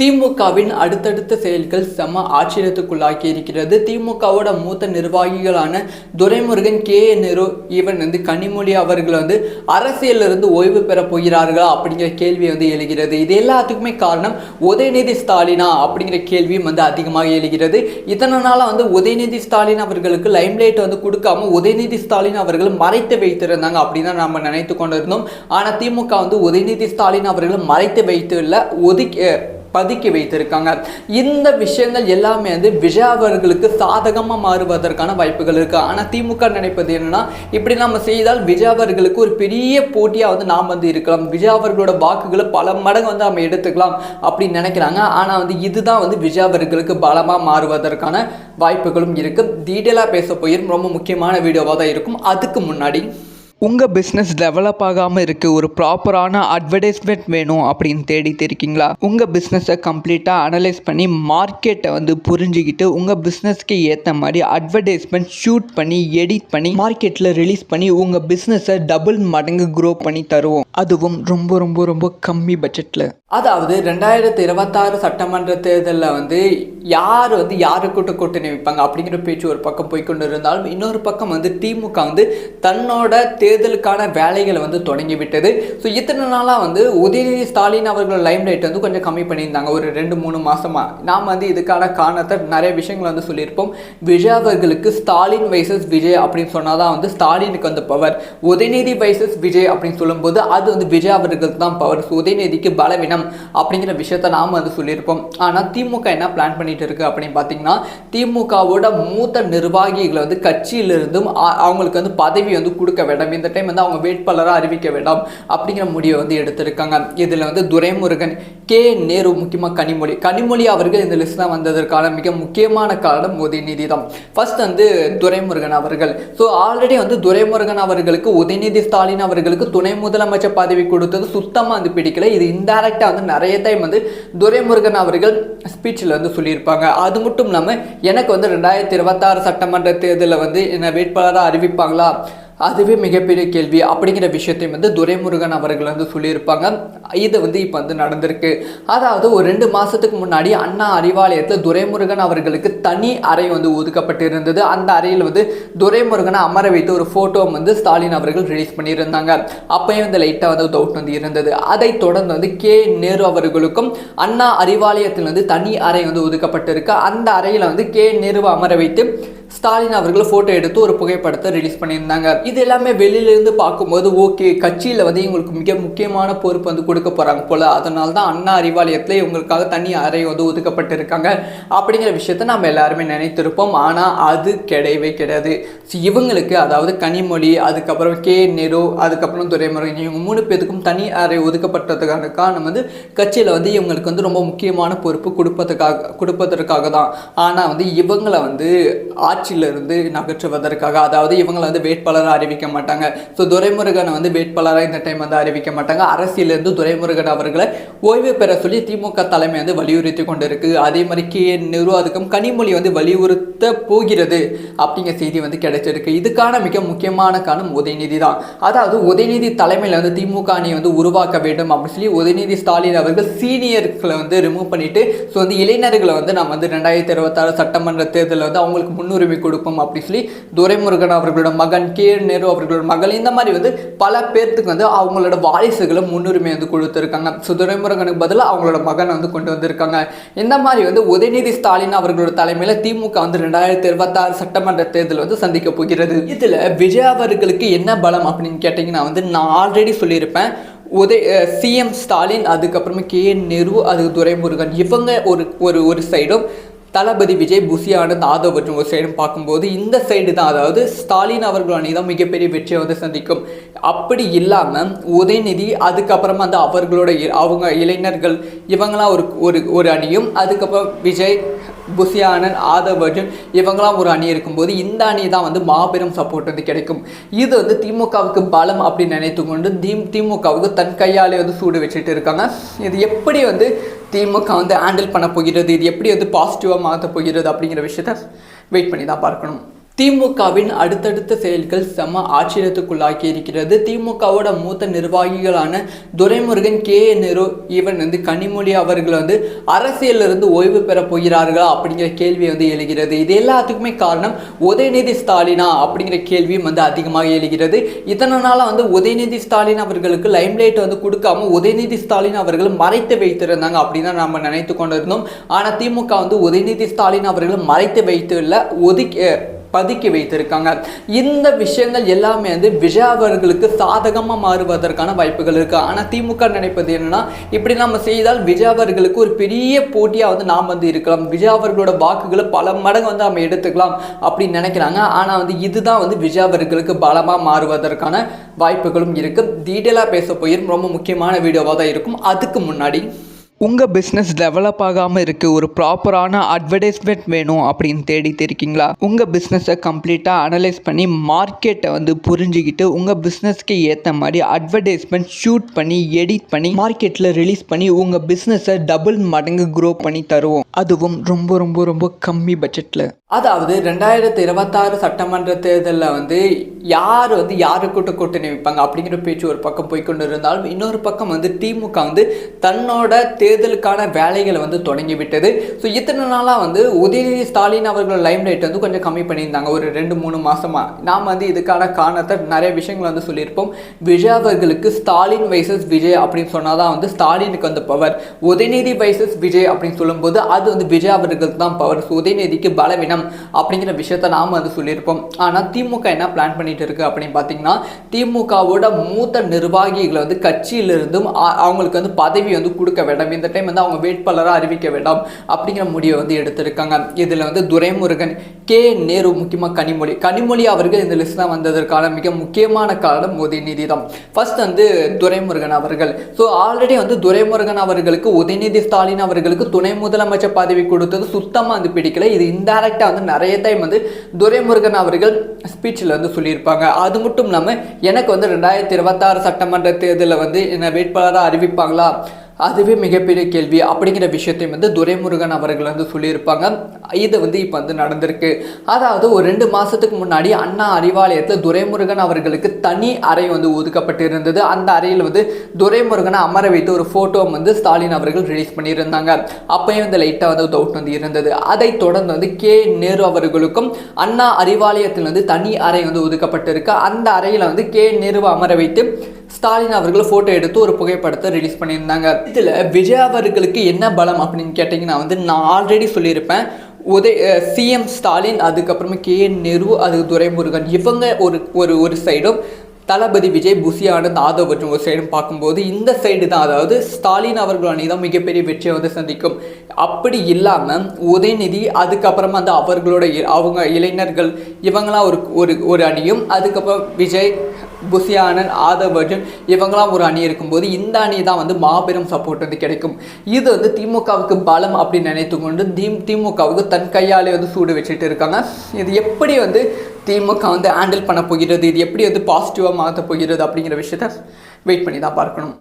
திமுகவின் அடுத்தடுத்த செயல்கள் செம ஆச்சரியத்துக்குள்ளாக்கி இருக்கிறது திமுகவோட மூத்த நிர்வாகிகளான Duraimurugan K. N Nehru even வந்து கனிமொழி அவர்கள் வந்து அரசியலிருந்து ஓய்வு பெற போகிறார்களா அப்படிங்கிற கேள்வி வந்து எழுகிறது. இது எல்லாத்துக்குமே காரணம் உதயநிதி ஸ்டாலினா அப்படிங்கிற கேள்வியும் வந்து அதிகமாக எழுகிறது. இதனால வந்து உதயநிதி ஸ்டாலின் அவர்களுக்கு லைம்லைட் வந்து கொடுக்காம உதயநிதி ஸ்டாலின் அவர்கள் மறைத்து வைத்திருந்தாங்க அப்படின்னு தான் நம்ம நினைத்து கொண்டிருந்தோம். ஆனால் திமுக வந்து உதயநிதி ஸ்டாலின் அவர்கள் மறைத்து வைத்து இல்லை ஒதுக்கி பதுக்கி வைத்திருக்காங்க. இந்த விஷயங்கள் எல்லாமே வந்து விஜய் அவர்களுக்கு சாதகமாக மாறுவதற்கான வாய்ப்புகள் இருக்குது ஆனால் திமுக நினைப்பது என்னன்னா இப்படி நம்ம செய்தால் விஜய் அவர்களுக்கு ஒரு பெரிய போட்டியாக வந்து நாம் வந்து இருக்கலாம். விஜய் அவர்களோட வாக்குகளை பல மடங்கு வந்து நம்ம எடுத்துக்கலாம் அப்படின்னு நினைக்கிறாங்க. ஆனால் வந்து இதுதான் வந்து விஜய் அவர்களுக்கு பலமாக மாறுவதற்கான வாய்ப்புகளும் இருக்குது டீட்டெயிலாக பேச போயிரும் ரொம்ப முக்கியமான வீடியோவாக தான் இருக்கும். அதுக்கு முன்னாடி உங்கள் பிஸ்னஸ் டெவலப் ஆகாமல் இருக்குது ஒரு ப்ராப்பரான அட்வர்டைஸ்மெண்ட் வேணும் அப்படின்னு தேடிட்டு இருக்கீங்களா உங்கள் பிஸ்னஸை கம்ப்ளீட்டாக அனலைஸ் பண்ணி மார்க்கெட்டை வந்து புரிஞ்சுக்கிட்டு உங்கள் பிஸ்னஸ்க்கு ஏற்ற மாதிரி அட்வர்டைஸ்மெண்ட் ஷூட் பண்ணி எடிட் பண்ணி மார்க்கெட்டில் ரிலீஸ் பண்ணி உங்கள் பிஸ்னஸை டபுள் மடங்கு க்ரோ பண்ணி தருவோம். அதுவும் ரொம்ப ரொம்ப ரொம்ப கம்மி பட்ஜெட்டில் அதாவது ரெண்டாயிரத்தி இருபத்தாறு சட்டமன்ற தேர்தலில் வந்து யார் வந்து யாரை கூட்ட கூட்டணி வைப்பாங்க அப்படிங்கிற பேச்சு ஒரு பக்கம் போய்க்கொண்டு இருந்தாலும் இன்னொரு பக்கம் வந்து திமுக வந்து தன்னோட தேர்தலுக்கான வேலைகளை வந்து தொடங்கிவிட்டது. ஸோ இத்தனை நாளாக வந்து உதயநிதி ஸ்டாலின் அவர்கள் லைம் லைட் வந்து கொஞ்சம் கம்மி பண்ணியிருந்தாங்க. ஒரு ரெண்டு மூணு மாசமா. நாம் வந்து இதுக்கான காரணத்தை நிறைய விஷயங்கள் வந்து சொல்லியிருப்போம். விஜய் அவர்களுக்கு ஸ்டாலின் வைசஸ் விஜய் அப்படின்னு சொன்னால் தான் வந்து ஸ்டாலினுக்கு வந்து பவர் உதயநிதி வைசஸ் விஜய் அப்படின்னு சொல்லும்போது அது வந்து விஜய் அவர்களுக்கு தான் பவர் ஸோ உதயநிதிக்கு பலவீனம் அப்படிங்கிற விஷயத்த நாம் வந்து சொல்லியிருப்போம். ஆனால் திமுக என்ன பிளான் பண்ணிட்டு இருக்கு அப்படின்னு பார்த்தீங்கன்னா திமுகவோட மூத்த நிர்வாகிகளை வந்து கட்சியிலிருந்தும் அவங்களுக்கு வந்து பதவி வந்து கொடுக்க வேண்டாம் இந்த டைம் வந்து அவங்க வேட்பாளராக அறிவிக்க வேண்டாம் அப்படிங்கிற முடிவை வந்து எடுத்திருக்காங்க. இதில் வந்து துரைமுருகன் கே. நேரு முக்கியமாக கனிமொழி. கனிமொழி அவர்கள் இந்த லிஸ்ட்டில் வந்ததற்கான மிக முக்கியமான காரணம் உதயநிதி தான். ஃபர்ஸ்ட் வந்து துரைமுருகன் அவர்கள். ஸோ ஆல்ரெடி வந்து துரைமுருகன் அவர்களுக்கு உதயநிதி ஸ்டாலின் அவர்களுக்கு துணை முதலமைச்சர் பதவி கொடுத்தது சுத்தமாக வந்து பிடிக்கல. இது இன்டைரக்டாக வந்து நிறைய டைம் வந்து துரைமுருகன் அவர்கள் ஸ்பீச்சில் வந்து சொல்லியிருப்பாங்க. அது மட்டும் இல்லாமல் எனக்கு வந்து ரெண்டாயிரத்தி இருபத்தாறு சட்டமன்ற தேர்தலில் வந்து என்ன வேட்பாளராக அறிவிப்பாங்களா? அதுவே மிகப்பெரிய கேள்வி. அப்படிங்கிற விஷயத்தையும் வந்து துரைமுருகன் அவர்கள் வந்து சொல்லியிருப்பாங்க. இது வந்து இப்போ வந்து நடந்திருக்கு. அதாவது ஒரு ரெண்டு மாதத்துக்கு முன்னாடி அண்ணா அறிவாலயத்தில் துரைமுருகன் அவர்களுக்கு தனி அறை வந்து ஒதுக்கப்பட்டிருந்தது. அந்த அறையில் வந்து துரைமுருகனை அமர வைத்து ஒரு ஃபோட்டோ வந்து ஸ்டாலின் அவர்கள் ரிலீஸ் பண்ணியிருந்தாங்க. அப்பயும் வந்து லைட்டாக வந்து டவுட் வந்து இருந்தது. அதை தொடர்ந்து வந்து கே நேரு அவர்களுக்கும் அண்ணா அறிவாலயத்தில் வந்து தனி அறை வந்து ஒதுக்கப்பட்டிருக்கு. அந்த அறையில் வந்து கே நேருவை அமர வைத்து ஸ்டாலின் அவர்கள் ஃபோட்டோ எடுத்து ஒரு புகைப்படத்தை ரிலீஸ் பண்ணியிருந்தாங்க. இது எல்லாமே வெளியிலேருந்து பார்க்கும்போது ஓகே கட்சியில் வந்து இவங்களுக்கு மிக முக்கியமான பொறுப்பு வந்து கொடுக்க போகிறாங்க போல். அதனால தான் அண்ணா அறிவாலயத்தில் இவங்களுக்காக தனி அறை வந்து ஒதுக்கப்பட்டிருக்காங்க. அப்படிங்கிற விஷயத்த நம்ம எல்லாருமே நினைத்திருப்போம். ஆனால் அது கிடையவே கிடையாது. இவங்களுக்கு அதாவது கனிமொழி அதுக்கப்புறம் கே. நெரு அதுக்கப்புறம் துரைமுருகன் இவங்க மூணு பேருக்கும் தனி அறை ஒதுக்கப்பட்டதுக்கான காரணம் வந்து கட்சியில் வந்து இவங்களுக்கு வந்து ரொம்ப முக்கியமான பொறுப்பு கொடுப்பதற்காக கொடுப்பதற்காக தான். ஆனால் வந்து இவங்களை வந்து ஆட்சியிலிருந்து நகற்றுவதற்காக அதாவது இவங்களை வந்து வேட்பாளராக அறிவிக்க மாட்டாங்க. ஸோ துரைமுருகனை வந்து வேட்பாளராக இந்த டைம் வந்து அறிவிக்க மாட்டாங்க. அரசியலிருந்து துரைமுருகன் அவர்களை ஓய்வு பெற சொல்லி திமுக தலைமை வந்து வலியுறுத்தி கொண்டு இருக்கு அதே மாதிரி கே நிர்வாகம் கனிமொழி வந்து வலியுறுத்த போகிறது அப்படிங்கிற செய்தி வந்து கிடைச்சிருக்கு. இதுக்கான மிக முக்கியமான காரணம் உதயநிதி தான். அதாவது உதயநிதி தலைமையில் வந்து திமுக அணி வந்து உருவாக்க வேண்டும் அப்படின்னு சொல்லி உதயநிதி ஸ்டாலின் அவர்கள் சீனியர்களை வந்து ரிமூவ் பண்ணிட்டு ஸோ வந்து இளைஞர்களை வந்து நம்ம வந்து ரெண்டாயிரத்தி இருபத்தாறு சட்டமன்ற தேர்தலில் வந்து அவங்களுக்கு முன்னுரிமை கொடுப்போம் அப்படின்னு சொல்லி துரைமுருகன் அவர்களோட மகன் கே நேரு அவர்களோட மகள் இந்த மாதிரி வந்து பல பேர்த்துக்கு வந்து அவங்களோட வாரிசுகளை முன்னுரிமை வந்து கொடுத்துருக்காங்க. ஸோ துரைமுருகனுக்கு பதிலாக அவங்களோட மகனை வந்து கொண்டு வந்திருக்காங்க. இந்த மாதிரி வந்து உதயநிதி ஸ்டாலின் அவர்களோட தலைமையில் திமுக வந்து ரெண்டாயிரத்தி இருபத்தாறு சட்டமன்ற தேர்தல் வந்து சந்திக்க போகிறது. இதில் விஜய் அவர்களுக்கு என்ன பலம் அப்படின்னு கேட்டிங்கன்னா வந்து நான் ஆல்ரெடி சொல்லியிருப்பேன். உதய சிஎம் ஸ்டாலின் அதுக்கப்புறமா கே என் நேரு அது துரைமுருகன். இவங்க ஒரு ஒரு ஒரு சைடும் தளபதி விஜய் புசி ஆனந்த் ஆதவ் மற்றும் ஒரு சைடும் பார்க்கும்போது இந்த சைடு தான். அதாவது ஸ்டாலின் அவர்கள் அணி தான் மிகப்பெரிய வெற்றியை வந்து சந்திக்கும். அப்படி இல்லாமல் உதயநிதி அதுக்கப்புறமா அந்த அவர்களோட இ- அவங்க இளைஞர்கள் இவங்களாம் ஒரு ஒரு ஒரு அணியும் அதுக்கப்புறம் விஜய் புசி ஆனந்த் ஆதவ் அர்ஜுன் இவங்களாம் ஒரு அணி இருக்கும்போது இந்த அணி தான் வந்து மாபெரும் சப்போர்ட் வந்து கிடைக்கும். இது வந்து திமுகவுக்கு பலம் அப்படின்னு நினைத்து கொண்டு தி திமுகவுக்கு தன் கையாலே வந்து சூடு வச்சுட்டு இருக்காங்க. இது எப்படி வந்து திமுக வந்து ஹேண்டில் பண்ண போகிறது இது எப்படி வந்து பாசிட்டிவாக மாற்ற போகிறது அப்படிங்கிற விஷயத்த வெயிட் பண்ணி தான் பார்க்கணும். திமுகவின் அடுத்தடுத்த செயல்கள் செம ஆச்சரியத்துக்குள்ளாக்கி இருக்கிறது திமுகவோட மூத்த நிர்வாகிகளான துரைமுருகன் கே. நேரு ஈவன் வந்து கனிமொழி அவர்கள் வந்து அரசியலில் இருந்து ஓய்வு பெற போகிறார்களா அப்படிங்கிற கேள்வி வந்து எழுகிறது. இது எல்லாத்துக்குமே காரணம் உதயநிதி ஸ்டாலினா அப்படிங்கிற கேள்வியும் வந்து அதிகமாக எழுகிறது. இதனால வந்து உதயநிதி ஸ்டாலின் அவர்களுக்கு லைம்லைட் வந்து கொடுக்காம உதயநிதி ஸ்டாலின் அவர்கள் மறைத்து வைத்திருந்தாங்க அப்படின்னு தான் நம்ம நினைத்து கொண்டிருந்தோம். ஆனால் திமுக வந்து உதயநிதி ஸ்டாலின் அவர்கள் மறைத்து வைத்து இல்லை ஒதுக்கி பதுக்கி வைத்திருக்காங்க. இந்த விஷயங்கள் எல்லாமே வந்து விஜய் அவர்களுக்கு சாதகமாக மாறுவதற்கான வாய்ப்புகள் இருக்குது ஆனால் திமுக நினைப்பது என்னன்னா இப்படி நம்ம செய்தால் விஜய் அவர்களுக்கு ஒரு பெரிய போட்டியாக வந்து நாம் வந்து இருக்கலாம். விஜய் அவர்களோட வாக்குகளை பல மடங்கு வந்து நம்ம எடுத்துக்கலாம் அப்படின்னு நினைக்கிறாங்க. ஆனால் வந்து இதுதான் வந்து விஜய் அவர்களுக்கு பலமாக மாறுவதற்கான வாய்ப்புகளும் இருக்குது டீட்டெயிலாக பேச போயிரும் ரொம்ப முக்கியமான வீடியோவாக தான் இருக்கும். அதுக்கு முன்னாடி உங்கள் பிஸ்னஸ் டெவலப் ஆகாமல் இருக்குது ஒரு ப்ராப்பரான அட்வர்டைஸ்மெண்ட் வேணும் அப்படின்னு தேடிட்டு இருக்கீங்களா உங்கள் பிஸ்னஸை கம்ப்ளீட்டாக அனலைஸ் பண்ணி மார்க்கெட்டை வந்து புரிஞ்சுக்கிட்டு உங்கள் பிஸ்னஸ்க்கு ஏற்ற மாதிரி அட்வர்டைஸ்மெண்ட் ஷூட் பண்ணி எடிட் பண்ணி மார்க்கெட்டில் ரிலீஸ் பண்ணி உங்கள் பிஸ்னஸை டபுள் மடங்கு க்ரோ பண்ணி தருவோம். அதுவும் ரொம்ப ரொம்ப ரொம்ப கம்மி பட்ஜெட்டில் அதாவது ரெண்டாயிரத்தி இருபத்தாறு சட்டமன்ற தேர்தலில் வந்து யார் வந்து யாரு கூட்ட கூட்டணி வைப்பாங்க அப்படிங்கிற பேச்சு ஒரு பக்கம் போய்க்கொண்டு இருந்தாலும் இன்னொரு பக்கம் வந்து திமுக வந்து தன்னோட தேர்தலுக்கான வேலைகளை வந்து தொடங்கி விட்டது ஸோ இத்தனை நாளாக வந்து உதயநிதி ஸ்டாலின் அவர்கள் லைம் லைட் வந்து கொஞ்சம் கம்மி பண்ணியிருந்தாங்க. ஒரு ரெண்டு மூணு மாசமா. நாம் வந்து இதுக்கான காரணத்தை நிறைய விஷயங்கள் வந்து சொல்லியிருப்போம். விஜய் அவர்களுக்கு ஸ்டாலின் வைசஸ் விஜய் அப்படின்னு சொன்னால் தான் வந்து ஸ்டாலினுக்கு வந்து பவர் உதயநிதி வைசஸ் விஜய் அப்படின்னு சொல்லும்போது அது வந்து விஜய் அவர்களுக்கு தான் பவர் ஸோ உதயநிதிக்கு பலவீனம் அப்படிங்கிற விஷயத்த நாம் வந்து சொல்லியிருப்போம். ஆனால் திமுக என்ன பிளான் பண்ணிட்டு இருக்கு அப்படின்னு பார்த்தீங்கன்னா திமுகவோட மூத்த நிர்வாகிகளை வந்து கட்சியிலிருந்தும் அவங்களுக்கு வந்து பதவி வந்து கொடுக்க வேண்டும் இந்த டைம் வந்து அவங்க வேட்பாளராக அறிவிக்க வேண்டாம் அப்படிங்கிற முடிவை வந்து எடுத்திருக்காங்க. இதில் வந்து துரைமுருகன் கே. நேரு முக்கியமாக கனிமொழி. கனிமொழி அவர்கள் இந்த லிஸ்ட் தான் வந்ததற்கான மிக முக்கியமான காரணம் உதயநிதி தான். ஃபர்ஸ்ட் வந்து துரைமுருகன் அவர்கள். ஸோ ஆல்ரெடி வந்து துரைமுருகன் அவர்களுக்கு உதயநிதி ஸ்டாலின் அவர்களுக்கு துணை முதலமைச்சர் பதவி கொடுத்தது சுத்தமாக வந்து பிடிக்கல. இது இன்டைரக்டாக வந்து நிறைய டைம் வந்து துரைமுருகன் அவர்கள் ஸ்பீச்சில் வந்து சொல்லியிருப்பாங்க. அது மட்டும் இல்லாமல் எனக்கு வந்து ரெண்டாயிரத்தி இருபத்தாறு சட்டமன்ற தேர்தலில் வந்து என்ன வேட்பாளராக அறிவிப்பாங்களா? அதுவே மிகப்பெரிய கேள்வி. அப்படிங்கிற விஷயத்தையும் வந்து துரைமுருகன் அவர்கள் வந்து சொல்லியிருப்பாங்க. இது வந்து இப்போ வந்து நடந்திருக்கு. அதாவது ஒரு ரெண்டு மாதத்துக்கு முன்னாடி அண்ணா அறிவாலயத்தில் துரைமுருகன் அவர்களுக்கு தனி அறை வந்து ஒதுக்கப்பட்டு இருந்தது அந்த அறையில் வந்து துரைமுருகனை அமர வைத்து ஒரு ஃபோட்டோ வந்து ஸ்டாலின் அவர்கள் ரிலீஸ் பண்ணியிருந்தாங்க. அப்பயும் வந்து லைட்டாக வந்து டவுட் வந்து இருந்தது. அதைத் தொடர்ந்து வந்து கே நேரு அவர்களுக்கும் அண்ணா அறிவாலயத்தில் வந்து தனி அறை வந்து ஒதுக்கப்பட்டிருக்கு. அந்த அறையில் வந்து கே நேருவை அமர வைத்து ஸ்டாலின் அவர்கள் ஃபோட்டோ எடுத்து ஒரு புகைப்படத்தை ரிலீஸ் பண்ணியிருந்தாங்க. இதில் விஜய் அவர்களுக்கு என்ன பலம் அப்படின்னு கேட்டிங்கன்னா வந்து நான் ஆல்ரெடி சொல்லியிருப்பேன். உதய சிஎம் ஸ்டாலின் அதுக்கப்புறமா கே நெரு அது துரைமுருகன் இவங்க ஒரு ஒரு ஒரு சைடும் தளபதி விஜய் புசி ஆனந்த் ஆதவ் மற்றும் ஒரு சைடும் பார்க்கும்போது இந்த சைடு தான் அதாவது ஸ்டாலின் அவர்கள் அணி தான் மிகப்பெரிய வெற்றியை வந்து சந்திக்கும். அப்படி இல்லாமல் உதயநிதி அதுக்கப்புறமா வந்து அவர்களோட இ- அவங்க இளைஞர்கள் இவங்களாம் ஒரு ஒரு ஒரு அணியும் அதுக்கப்புறம் விஜய் புசியானன் ஆதவர்ஜன் இவங்களாம் ஒரு அணி இருக்கும்போது இந்த அணி தான் வந்து மாபெரும் சப்போர்ட் வந்து கிடைக்கும். இது வந்து திமுகவுக்கு பலம் அப்படின்னு நினைத்து கொண்டு தி திமுகவுக்கு தன் கையாலே வந்து சூடு வச்சுட்டு இருக்காங்க. இது எப்படி வந்து திமுக வந்து ஹேண்டில் பண்ண போகிறது? இது எப்படி வந்து பாசிட்டிவாக மாற்ற போகிறது அப்படிங்கிற விஷயத்த வெயிட் பண்ணி தான் பார்க்கணும்.